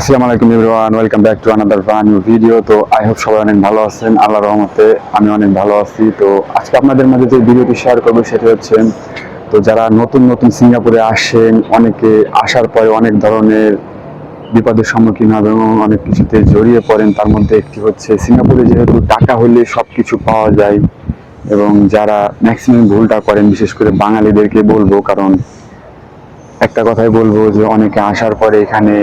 আসসালামু আলাইকুম everyone, welcome back to another brand video তো আই হোপ সবাই অনেক ভালো আছেন, আল্লাহর রহমতে আমি অনেক ভালো আছি। তো আজকে আপনাদের মাঝে যে ভিডিওটি শেয়ার করব সেটা হচ্ছে, তো যারা নতুন নতুন সিঙ্গাপুরে আসেন, অনেকে আসার পরে অনেক ধরনের বিপদের সম্মুখীন হবে এবং অনেক কিছুতে জড়িয়ে পড়েন, তার মধ্যে একটি হচ্ছে সিঙ্গাপুরে যেহেতু টাকা হলে সব কিছু পাওয়া যায় এবং যারা ম্যাক্সিমাম ভুলটা করেন, বিশেষ করে বাঙালিদেরকে বলব, কারণ একটা কথাই বলব যে অনেকে আসার পরে এখানে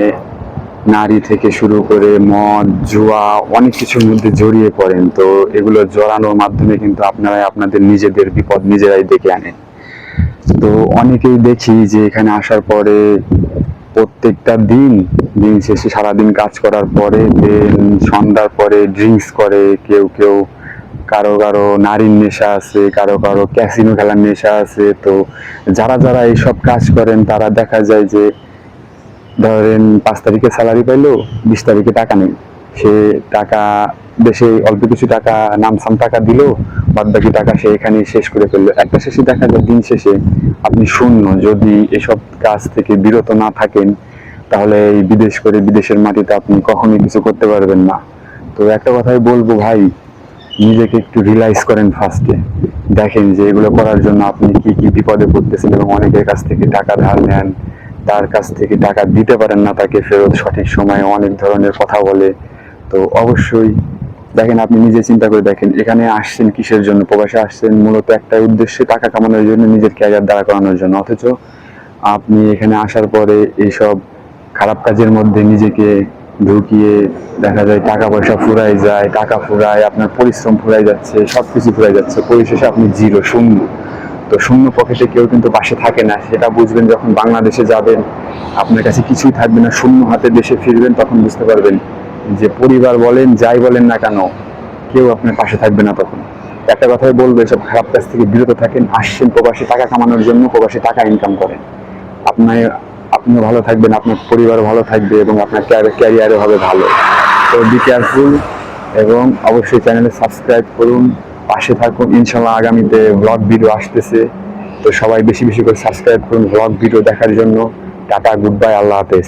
নারী থেকে শুরু করে মদ, জুয়া, অনেক কিছুর মধ্যে জড়িয়ে পড়েন। তো এগুলো জড়ানোর মাধ্যমে কিন্তু আপনারা আপনাদের নিজেদের বিপদ নিজেরাই ডেকে আনেন। তো অনেকেই দেখি যে এখানে আসার পরে প্রত্যেকটা দিন দিন শেষে সারাদিন কাজ করার পরে, দেন সন্ধ্যার পরে ড্রিঙ্কস করে, কেউ কেউ কারও কারও নারীর নেশা আছে, কারও কারও ক্যাসিনো খেলার নেশা আছে। তো যারা যারা এইসব কাজ করেন, তারা দেখা যায় যে ধরেন পাঁচ তারিখে স্যালারি পাইলো, বিশ তারিখে টাকা নেই। সে টাকা দেশে অল্প কিছু টাকা, নামসাম টাকা দিল বাদ বাকি টাকা সে এখানে শেষ করে ফেলল। একটা শেষে দেখা যায়, দিন শেষে আপনি শূন্য, যদি এসব কাজ থেকে বিরত না থাকেন, তাহলে এই বিদেশ করে বিদেশের মাটিতে আপনি কখনোই কিছু করতে পারবেন না। তো একটা কথাই বলব ভাই, নিজেকে একটু রিলাইজ করেন ফার্স্টে দেখেন যে এগুলো করার জন্য আপনি কি কি বিপদে পড়তেছেন এবং অনেকের কাছ থেকে টাকা ধার নেন। তার কাছ থেকে টাকা দিতে পারেন না, তাকে ফেরত সঠিক সময়ে অনেক ধরনের কথা বলে। তো অবশ্যই দেখেন, আপনি নিজে চিন্তা করে দেখেন, এখানে আসছেন কিসের জন্য? প্রবাসে আসছেন মূলত একটা উদ্দেশ্যে টাকা কামানোর জন্য, নিজের ক্যারিয়ার দাঁড়া করানোর জন্য। অথচ আপনি এখানে আসার পরে এইসব খারাপ কাজের মধ্যে নিজেকে ঢুকিয়ে দেখা যায় টাকা পয়সা ফুরাই যায়, টাকা ফুরায়, আপনার পরিশ্রম ফুরাই যাচ্ছে সব কিছু ফুরাই যাচ্ছে। পরিশেষে আপনি জিরো, শূন্য। তো শূন্য পকেটে কেউ কিন্তু পাশে থাকে না। সেটা বুঝবেন যখন বাংলাদেশে যাবেন, আপনার কাছে কিছুই থাকবে না, শূন্য হাতে দেশে ফিরবেন, তখন বুঝতে পারবেন যে পরিবার বলেন, যাই বলেন না কেন, কেউ আপনার পাশে থাকবে না তখন। একটা কথাই বলব, এসব খারাপ কাজ থেকে বিরত থাকেন, আসছেন প্রবাসী টাকা কামানোর জন্য, প্রবাসী টাকা ইনকাম করেন। আপনার, আপনিও ভালো থাকবেন, আপনার পরিবার ভালো থাকবে এবং আপনার ক্যারিয়ারও হবে ভালো। তো বি কেয়ারফুল এবং অবশ্যই চ্যানেলে সাবস্ক্রাইব করুন। পাশে থাকুন। ইনশাল্লাহ আগামীতে ব্লগ ভিডিও আসতেছে। তো সবাই বেশি বেশি করে সাবস্ক্রাইব করুন ব্লগ ভিডিও দেখার জন্য। টাটা গুড বাই আল্লাহ হাফেজ।